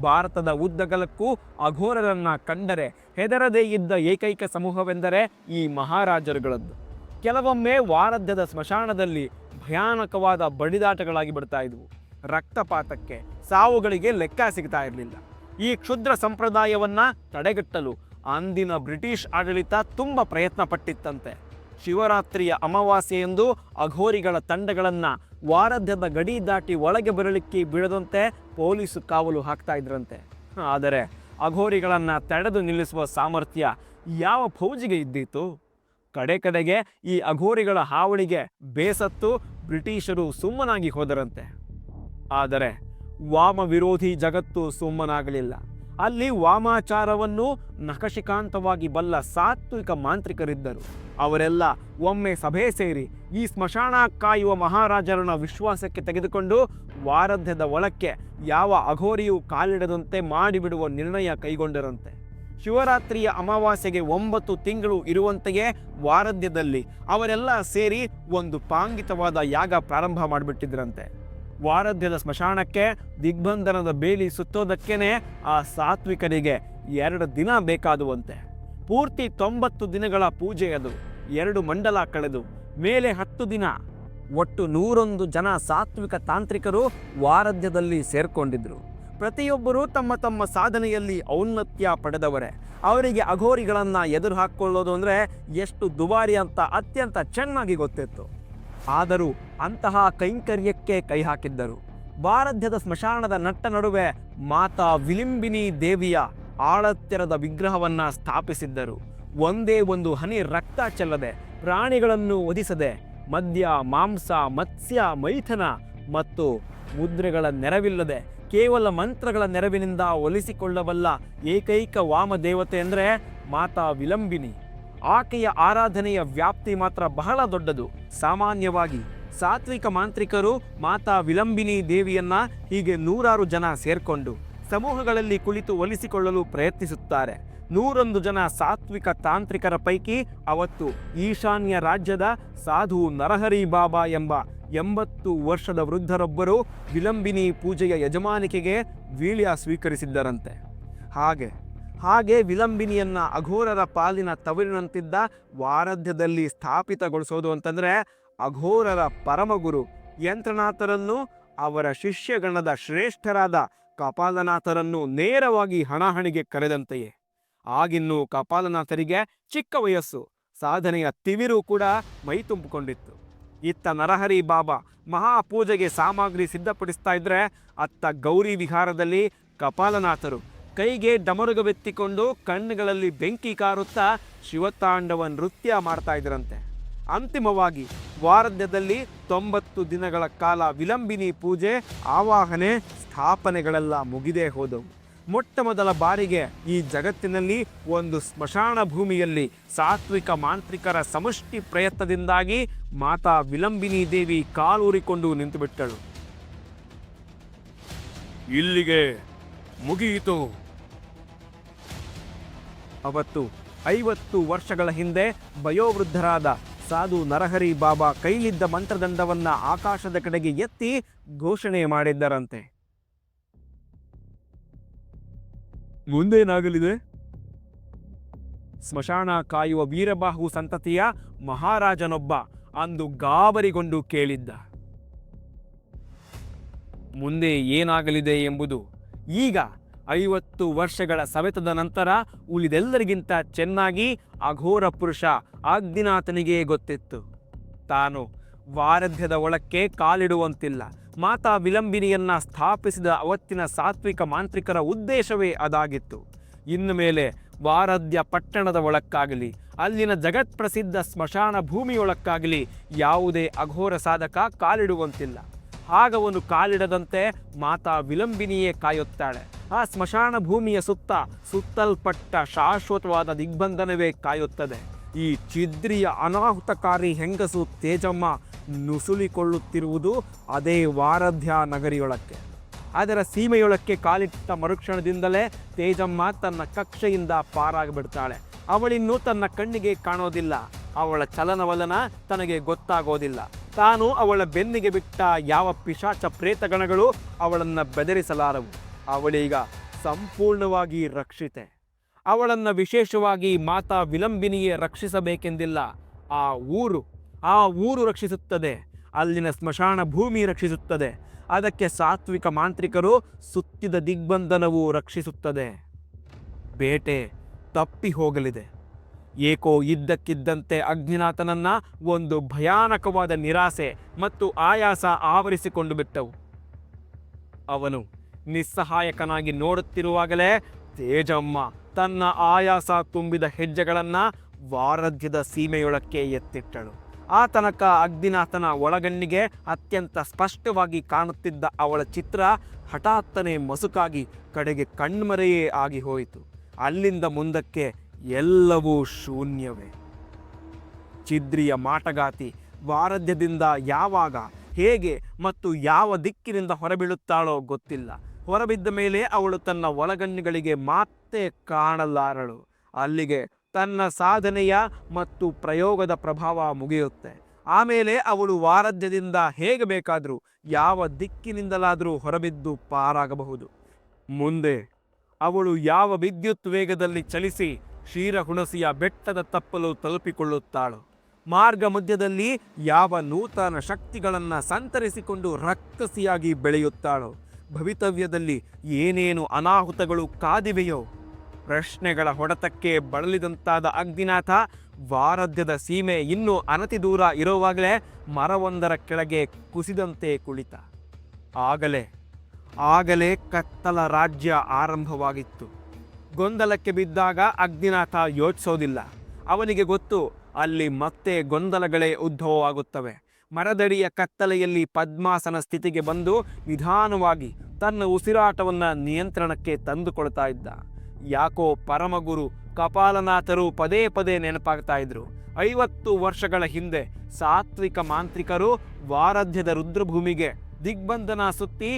ಭಾರತದ ಉದ್ದಗಲಕ್ಕೂ ಅಘೋರರನ್ನ ಕಂಡರೆ ಹೆದರದೇ ಇದ್ದ ಏಕೈಕ ಸಮೂಹವೆಂದರೆ ಈ ಮಹಾರಾಜರುಗಳದ್ದು. ಕೆಲವೊಮ್ಮೆ ವಾರಧ್ಯದ ಸ್ಮಶಾನದಲ್ಲಿ ಭಯಾನಕವಾದ ಬಡಿದಾಟಗಳಾಗಿ ಬಿಡ್ತಾ ಇದ್ವು. ರಕ್ತಪಾತಕ್ಕೆ ಸಾವುಗಳಿಗೆ ಲೆಕ್ಕ ಸಿಗ್ತಾ ಇರಲಿಲ್ಲ. ಈ ಕ್ಷುದ್ರ ಸಂಪ್ರದಾಯವನ್ನ ತಡೆಗಟ್ಟಲು ಅಂದಿನ ಬ್ರಿಟಿಷ್ ಆಡಳಿತ ತುಂಬ ಪ್ರಯತ್ನ ಪಟ್ಟಿತ್ತಂತೆ ಶಿವರಾತ್ರಿಯ ಅಮಾವಾಸ್ಯೆಯೆಂದು ಅಘೋರಿಗಳ ತಂಡಗಳನ್ನು ವಾರಧ್ಯದ ಗಡಿ ದಾಟಿ ಒಳಗೆ ಬರಲಿಕ್ಕೆ ಬಿಡದಂತೆ ಪೊಲೀಸು ಕಾವಲು ಹಾಕ್ತಾ ಇದ್ರಂತೆ. ಆದರೆ ಅಘೋರಿಗಳನ್ನು ತಡೆದು ನಿಲ್ಲಿಸುವ ಸಾಮರ್ಥ್ಯ ಯಾವ ಫೌಜಿಗೆ ಇದ್ದಿತ್ತು ಕಡೆ ಕಡೆಗೆ ಈ ಅಘೋರಿಗಳ ಹಾವಳಿಗೆ ಬೇಸತ್ತು ಬ್ರಿಟಿಷರು ಸುಮ್ಮನಾಗಿ ಹೋದರಂತೆ. ಆದರೆ ವಾಮ ವಿರೋಧಿ ಜಗತ್ತು ಸುಮ್ಮನಾಗಲಿಲ್ಲ. ಅಲ್ಲಿ ವಾಮಾಚಾರವನ್ನು ನಖಶಿಕಾಂತವಾಗಿ ಬಲ್ಲ ಸಾತ್ವಿಕ ಮಾಂತ್ರಿಕರಿದ್ದರು. ಅವರೆಲ್ಲ ಒಮ್ಮೆ ಸಭೆ ಸೇರಿ ಈ ಸ್ಮಶಾನ ಕಾಯುವ ಮಹಾರಾಜರನ್ನ ವಿಶ್ವಾಸಕ್ಕೆ ತೆಗೆದುಕೊಂಡು ವಾರಧ್ಯದ ಒಳಕ್ಕೆ ಯಾವ ಅಘೋರಿಯೂ ಕಾಲಿಡದಂತೆ ಮಾಡಿಬಿಡುವ ನಿರ್ಣಯ ಕೈಗೊಂಡರಂತೆ. ಶಿವರಾತ್ರಿಯ ಅಮಾವಾಸ್ಯೆಗೆ ಒಂಬತ್ತು ತಿಂಗಳು ಇರುವಂತೆಯೇ ವಾರಧ್ಯದಲ್ಲಿ ಅವರೆಲ್ಲ ಸೇರಿ ಒಂದು ಪಾಂಗಿತವಾದ ಯಾಗ ಪ್ರಾರಂಭ ಮಾಡಿಬಿಟ್ಟಿದ್ರಂತೆ. ವಾರಧ್ಯದ ಸ್ಮಶಾನಕ್ಕೆ ದಿಗ್ಬಂಧನದ ಬೇಲಿ ಸುತ್ತೋದಕ್ಕೇನೆ ಆ ಸಾತ್ವಿಕರಿಗೆ ಎರಡು ದಿನ ಬೇಕಾದುವಂತೆ. ಪೂರ್ತಿ ತೊಂಬತ್ತು ದಿನಗಳ ಪೂಜೆ ಅದು. ಎರಡು ಮಂಡಲ ಕಳೆದು ಮೇಲೆ ಹತ್ತು ದಿನ. ಒಟ್ಟು ನೂರೊಂದು ಜನ ಸಾತ್ವಿಕ ತಾಂತ್ರಿಕರು ವಾರಧ್ಯದಲ್ಲಿ ಸೇರ್ಕೊಂಡಿದ್ರು. ಪ್ರತಿಯೊಬ್ಬರೂ ತಮ್ಮ ತಮ್ಮ ಸಾಧನೆಯಲ್ಲಿ ಔನ್ನತ್ಯ ಪಡೆದವರೇ. ಅವರಿಗೆ ಅಘೋರಿಗಳನ್ನು ಎದುರು ಹಾಕ್ಕೊಳ್ಳೋದು ಅಂದರೆ ಎಷ್ಟು ದುಬಾರಿ ಅಂತ ಅತ್ಯಂತ ಚೆನ್ನಾಗಿ ಗೊತ್ತಿತ್ತು. ಆದರೂ ಅಂತಹ ಕೈಂಕರ್ಯಕ್ಕೆ ಕೈ ಹಾಕಿದ್ದರು ಭಾರಧ್ಯದ ಸ್ಮಶಾನದ ನಟ್ಟ ನಡುವೆ ಮಾತಾ ವಿಲಿಂಬಿನಿ ದೇವಿಯ ಆಳತ್ತೆರದ ವಿಗ್ರಹವನ್ನ ಸ್ಥಾಪಿಸಿದ್ದರು. ಒಂದೇ ಒಂದು ಹನಿ ರಕ್ತ ಚೆಲ್ಲದೆ ಪ್ರಾಣಿಗಳನ್ನು ವಧಿಸದೆ ಮದ್ಯ, ಮಾಂಸ, ಮತ್ಸ್ಯ, ಮೈಥನ ಮತ್ತು ಮುದ್ರೆಗಳ ನೆರವಿಲ್ಲದೆ ಕೇವಲ ಮಂತ್ರಗಳ ನೆರವಿನಿಂದ ಒಲಿಸಿಕೊಳ್ಳಬಲ್ಲ ಏಕೈಕ ವಾಮ ದೇವತೆ ಅಂದರೆ ಮಾತಾ ವಿಲಂಬಿನಿ. ಆಕೆಯ ಆರಾಧನೆಯ ವ್ಯಾಪ್ತಿ ಮಾತ್ರ ಬಹಳ ದೊಡ್ಡದು. ಸಾಮಾನ್ಯವಾಗಿ ಸಾತ್ವಿಕ ಮಾಂತ್ರಿಕರು ಮಾತಾ ವಿಲಂಬಿನಿ ದೇವಿಯನ್ನ ಹೀಗೆ ನೂರಾರು ಜನ ಸೇರ್ಕೊಂಡು ಸಮೂಹಗಳಲ್ಲಿ ಕುಳಿತು ಒಲಿಸಿಕೊಳ್ಳಲು ಪ್ರಯತ್ನಿಸುತ್ತಾರೆ. ನೂರೊಂದು ಜನ ಸಾತ್ವಿಕ ತಾಂತ್ರಿಕರ ಪೈಕಿ ಅವತ್ತು ಈಶಾನ್ಯ ರಾಜ್ಯದ ಸಾಧು ನರಹರಿ ಬಾಬಾ ಎಂಬ ಎಂಬತ್ತು ವರ್ಷದ ವೃದ್ಧರೊಬ್ಬರು ವಿಲಂಬಿನಿ ಪೂಜೆಯ ಯಜಮಾನಿಕೆಗೆ ವೀಳ್ಯ ಸ್ವೀಕರಿಸಿದ್ದರಂತೆ. ಹಾಗೆ ಹಾಗೆ ವಿಲಂಬಿನಿಯನ್ನ ಅಘೋರರ ಪಾಲಿನ ತವರಿನಂತಿದ್ದ ವಾರಧ್ಯದಲ್ಲಿ ಸ್ಥಾಪಿತಗೊಳಿಸೋದು ಅಂತಂದರೆ ಅಘೋರರ ಪರಮಗುರು ಯಂತ್ರನಾಥರನ್ನು, ಅವರ ಶಿಷ್ಯಗಣದ ಶ್ರೇಷ್ಠರಾದ ಕಪಾಲನಾಥರನ್ನು ನೇರವಾಗಿ ಹಣಾಹಣಿಗೆ ಕರೆದಂತೆಯೇ. ಆಗಿನ್ನೂ ಕಪಾಲನಾಥರಿಗೆ ಚಿಕ್ಕ ವಯಸ್ಸು, ಸಾಧನೆಯ ತಿವಿರು ಕೂಡ ಮೈ ತುಂಬಿಕೊಂಡಿತ್ತು. ಇತ್ತ ನರಹರಿ ಬಾಬಾ ಮಹಾಪೂಜೆಗೆ ಸಾಮಗ್ರಿ ಸಿದ್ಧಪಡಿಸ್ತಾ ಇದ್ರೆ ಅತ್ತ ಗೌರಿ ವಿಹಾರದಲ್ಲಿ ಕಪಾಲನಾಥರು ಕೈಗೆ ಡಮರುಗವೆತ್ತಿಕೊಂಡು ಕಣ್ಣುಗಳಲ್ಲಿ ಬೆಂಕಿ ಕಾರುತ್ತಾ ಶಿವತಾಂಡವ ನೃತ್ಯ ಮಾಡ್ತಾ ಇದ್ರಂತೆ. ಅಂತಿಮವಾಗಿ ವಾರಧ್ಯದಲ್ಲಿ ತೊಂಬತ್ತು ದಿನಗಳ ಕಾಲ ವಿಲಂಬಿನಿ ಪೂಜೆ, ಆವಾಹನೆ, ಸ್ಥಾಪನೆಗಳೆಲ್ಲ ಮುಗಿದೇ ಹೋದವು. ಮೊಟ್ಟ ಮೊದಲ ಬಾರಿಗೆ ಈ ಜಗತ್ತಿನಲ್ಲಿ ಒಂದು ಸ್ಮಶಾನ ಭೂಮಿಯಲ್ಲಿ ಸಾತ್ವಿಕ ಮಾಂತ್ರಿಕರ ಸಮಷ್ಟಿ ಪ್ರಯತ್ನದಿಂದಾಗಿ ಮಾತಾ ವಿಲಂಬಿನಿ ದೇವಿ ಕಾಲೂರಿಕೊಂಡು ನಿಂತುಬಿಟ್ಟಳು. ಇಲ್ಲಿಗೆ ಮುಗಿಯಿತು. ಅವತ್ತು ಐವತ್ತು ವರ್ಷಗಳ ಹಿಂದೆ ವಯೋವೃದ್ಧರಾದ ಸಾಧು ನರಹರಿ ಬಾಬಾ ಕೈಲಿದ್ದ ಮಂತ್ರದಂಡವನ್ನು ಆಕಾಶದ ಕಡೆಗೆ ಎತ್ತಿ ಘೋಷಣೆ ಮಾಡಿದ್ದರಂತೆ. ಮುಂದೇನಾಗಲಿದೆ? ಸ್ಮಶಾನ ಕಾಯುವ ವೀರಬಾಹು ಸಂತತಿಯ ಮಹಾರಾಜನೊಬ್ಬ ಅಂದು ಗಾಬರಿಗೊಂಡು ಕೇಳಿದ್ದ. ಮುಂದೆ ಏನಾಗಲಿದೆ ಎಂಬುದು ಈಗ ಐವತ್ತು ವರ್ಷಗಳ ಸವೆತದ ನಂತರ ಉಳಿದೆಲ್ಲರಿಗಿಂತ ಚೆನ್ನಾಗಿ ಅಘೋರ ಪುರುಷ ಆಗ್ದಿನಾಥನಿಗೆ ಗೊತ್ತಿತ್ತು. ತಾನು ವಾರಧ್ಯದ ಒಳಕ್ಕೆ ಕಾಲಿಡುವಂತಿಲ್ಲ. ಮಾತಾ ವಿಲಂಬಿನಿಯನ್ನ ಸ್ಥಾಪಿಸಿದ ಅವತ್ತಿನ ಸಾತ್ವಿಕ ಮಾಂತ್ರಿಕರ ಉದ್ದೇಶವೇ ಅದಾಗಿತ್ತು. ಇನ್ನು ಮೇಲೆ ವಾರಧ್ಯ ಪಟ್ಟಣದ ಒಳಕ್ಕಾಗಲಿ, ಅಲ್ಲಿನ ಜಗತ್ಪ್ರಸಿದ್ಧ ಸ್ಮಶಾನ ಭೂಮಿಯೊಳಕ್ಕಾಗಲಿ ಯಾವುದೇ ಅಘೋರ ಸಾಧಕ ಕಾಲಿಡುವಂತಿಲ್ಲ. ಹಾಗವನು ಕಾಲಿಡದಂತೆ ಮಾತಾ ವಿಲಂಬಿನಿಯೇ ಕಾಯುತ್ತಾಳೆ. ಆ ಸ್ಮಶಾನ ಭೂಮಿಯ ಸುತ್ತ ಸುತ್ತಲ್ಪಟ್ಟ ಶಾಶ್ವತವಾದ ದಿಗ್ಬಂಧನವೇ ಕಾಯುತ್ತದೆ. ಈ ಚಿದ್ರಿಯ ಅನಾಹುತಕಾರಿ ಹೆಂಗಸು ತೇಜಮ್ಮ ನುಸುಳಿಕೊಳ್ಳುತ್ತಿರುವುದು ಅದೇ ವಾರಧ್ಯ ನಗರಿಯೊಳಕ್ಕೆ. ಅದರ ಸೀಮೆಯೊಳಕ್ಕೆ ಕಾಲಿಟ್ಟ ಮರುಕ್ಷಣದಿಂದಲೇ ತೇಜಮ್ಮ ತನ್ನ ಕಕ್ಷೆಯಿಂದ ಪಾರಾಗಿಬಿಡ್ತಾಳೆ. ಅವಳಿನ್ನೂ ತನ್ನ ಕಣ್ಣಿಗೆ ಕಾಣೋದಿಲ್ಲ. ಅವಳ ಚಲನವಲನ ತನಗೆ ಗೊತ್ತಾಗೋದಿಲ್ಲ. ತಾನು ಅವಳ ಬೆನ್ನಿಗೆ ಬಿಟ್ಟ ಯಾವ ಪಿಶಾಚ ಪ್ರೇತಗಣಗಳು ಅವಳನ್ನು ಬೆದರಿಸಲಾರವು. ಅವಳೀಗ ಸಂಪೂರ್ಣವಾಗಿ ರಕ್ಷಿತೆ. ಅವಳನ್ನು ವಿಶೇಷವಾಗಿ ಮಾತಾ ವಿಲಂಬಿನಿಯೇ ರಕ್ಷಿಸಬೇಕೆಂದಿಲ್ಲ ಆ ಊರು ಆ ಊರು ರಕ್ಷಿಸುತ್ತದೆ. ಅಲ್ಲಿನ ಸ್ಮಶಾನ ಭೂಮಿ ರಕ್ಷಿಸುತ್ತದೆ. ಅದಕ್ಕೆ ಸಾತ್ವಿಕ ಮಾಂತ್ರಿಕರು ಸುತ್ತಿದ ದಿಗ್ಬಂಧನವು ರಕ್ಷಿಸುತ್ತದೆ. ಬೇಟೆ ತಪ್ಪಿ ಹೋಗಲಿದೆ. ಏಕೋ ಇದ್ದಕ್ಕಿದ್ದಂತೆ ಅಗ್ನಿನಾಥನನ್ನು ಒಂದು ಭಯಾನಕವಾದ ನಿರಾಸೆ ಮತ್ತು ಆಯಾಸ ಆವರಿಸಿಕೊಂಡು ಬಿಟ್ಟವು. ಅವನು ನಿಸ್ಸಹಾಯಕನಾಗಿ ನೋಡುತ್ತಿರುವಾಗಲೇ ತೇಜಮ್ಮ ತನ್ನ ಆಯಾಸ ತುಂಬಿದ ಹೆಜ್ಜೆಗಳನ್ನು ವಾರಧ್ಯದ ಸೀಮೆಯೊಳಕ್ಕೆ ಎತ್ತಿಟ್ಟಳು. ಆ ತನಕ ಅಗ್ನಿನಾಥನ ಒಳಗಣ್ಣಿಗೆ ಅತ್ಯಂತ ಸ್ಪಷ್ಟವಾಗಿ ಕಾಣುತ್ತಿದ್ದ ಅವಳ ಚಿತ್ರ ಹಠಾತ್ತನೆ ಮಸುಕಾಗಿ ಕಡೆಗೆ ಕಣ್ಮರೆಯೇ ಆಗಿ ಹೋಯಿತು. ಅಲ್ಲಿಂದ ಮುಂದಕ್ಕೆ ಎಲ್ಲವೂ ಶೂನ್ಯವೇ. ಚಿದ್ರಿಯ ಮಾಟಗಾತಿ ವಾರಧ್ಯದಿಂದ ಯಾವಾಗ, ಹೇಗೆ ಮತ್ತು ಯಾವ ದಿಕ್ಕಿನಿಂದ ಹೊರಬೀಳುತ್ತಾಳೋ ಗೊತ್ತಿಲ್ಲ. ಹೊರಬಿದ್ದ ಮೇಲೆ ಅವಳು ತನ್ನ ಒಳಗಣ್ಣುಗಳಿಗೆ ಮತ್ತೆ ಕಾಣಲಾರಳು. ಅಲ್ಲಿಗೆ ತನ್ನ ಸಾಧನೆಯ ಮತ್ತು ಪ್ರಯೋಗದ ಪ್ರಭಾವ ಮುಗಿಯುತ್ತೆ. ಆಮೇಲೆ ಅವಳು ವಾರಧ್ಯದಿಂದ ಹೇಗೆ ಬೇಕಾದರೂ, ಯಾವ ದಿಕ್ಕಿನಿಂದಲಾದರೂ ಹೊರಬಿದ್ದು ಪಾರಾಗಬಹುದು. ಮುಂದೆ, ಅವಳು ಯಾವ ವಿದ್ಯುತ್ ವೇಗದಲ್ಲಿ ಚಲಿಸಿ ಕ್ಷೀರಹುಣಸಿಯ ಬೆಟ್ಟದ ತಪ್ಪಲು ತಲುಪಿಕೊಳ್ಳುತ್ತಾಳು, ಮಾರ್ಗ ಮಧ್ಯದಲ್ಲಿ ಯಾವ ನೂತನ ಶಕ್ತಿಗಳನ್ನು ಸಂತರಿಸಿಕೊಂಡು ರಕ್ಕಸಿಯಾಗಿ ಬೆಳೆಯುತ್ತಾಳೋ ಭವಿತವ್ಯದಲ್ಲಿ ಏನೇನು ಅನಾಹುತಗಳು ಕಾದಿವೆಯೋ ಪ್ರಶ್ನೆಗಳ ಹೊಡೆತಕ್ಕೆ ಬಳಲಿದಂತಾದ ಅಗ್ನಿನಾಥ ವಾರಧ್ಯದ ಸೀಮೆ ಇನ್ನೂ ಅನತಿ ದೂರ ಇರುವಾಗಲೇ ಮರವೊಂದರ ಕೆಳಗೆ ಕುಸಿದಂತೆ ಕುಳಿತ. ಆಗಲೇ ಆಗಲೇ ಕತ್ತಲ ರಾಜ್ಯ ಆರಂಭವಾಗಿತ್ತು. ಗೊಂದಲಕ್ಕೆ ಬಿದ್ದಾಗ ಅಗ್ನಿನಾಥ ಯೋಚಿಸೋದಿಲ್ಲ. ಅವನಿಗೆ ಗೊತ್ತು, ಅಲ್ಲಿ ಮತ್ತೆ ಗೊಂದಲಗಳೇ ಉದ್ಭವವಾಗುತ್ತವೆ. ಮರದಡಿಯ ಕತ್ತಲೆಯಲ್ಲಿ ಪದ್ಮಾಸನ ಸ್ಥಿತಿಗೆ ಬಂದು ನಿಧಾನವಾಗಿ ತನ್ನ ಉಸಿರಾಟವನ್ನು ನಿಯಂತ್ರಣಕ್ಕೆ ತಂದುಕೊಳ್ತಾ ಇದ್ದ. ಯಾಕೋ ಪರಮಗುರು ಕಪಾಲನಾಥರು ಪದೇ ಪದೇ ನೆನಪಾಗ್ತಾ ಇದ್ರು. ಐವತ್ತು ವರ್ಷಗಳ ಹಿಂದೆ ಸಾತ್ವಿಕ ಮಾಂತ್ರಿಕರು ವಾರಧ್ಯದ ರುದ್ರಭೂಮಿಗೆ ದಿಗ್ಬಂಧನ ಸುತ್ತಿ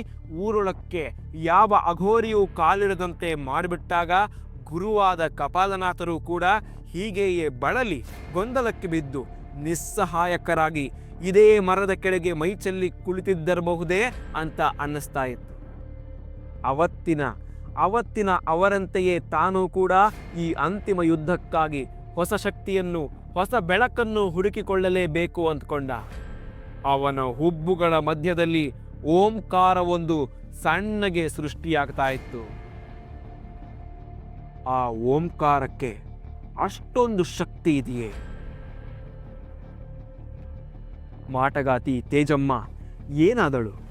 ಊರೊಳಕ್ಕೆ ಯಾವ ಅಘೋರಿಯೂ ಕಾಲಿಡದಂತೆ ಮಾಡಿಬಿಟ್ಟಾಗ ಗುರುವಾದ ಕಪಾಲನಾಥರು ಕೂಡ ಹೀಗೆಯೇ ಬಳಲಿ ಗೊಂದಲಕ್ಕೆ ಬಿದ್ದು ನಿಸ್ಸಹಾಯಕರಾಗಿ ಇದೇ ಮರದ ಕೆಳಗೆ ಮೈಚಲ್ಲಿ ಕುಳಿತಿದ್ದರಬಹುದೇ ಅಂತ ಅನ್ನಿಸ್ತಾ ಇತ್ತು. ಅವತ್ತಿನ ಅವತ್ತಿನ ಅವರಂತೆಯೇ ತಾನೂ ಕೂಡ ಈ ಅಂತಿಮ ಯುದ್ಧಕ್ಕಾಗಿ ಹೊಸ ಶಕ್ತಿಯನ್ನು, ಹೊಸ ಬೆಳಕನ್ನು ಹುಡುಕಿಕೊಳ್ಳಲೇಬೇಕು ಅಂದ್ಕೊಂಡ. ಅವನ ಹುಬ್ಬುಗಳ ಮಧ್ಯದಲ್ಲಿ ಓಂಕಾರವೊಂದು ಸಣ್ಣಗೆ ಸೃಷ್ಟಿಯಾಗ್ತಾ ಇತ್ತು. ಆ ಓಂಕಾರಕ್ಕೆ ಅಷ್ಟೊಂದು ಶಕ್ತಿ ಇದೆಯೇ? ಮಾಟಗಾತಿ ತೇಜಮ್ಮ ಏನಾದಳು?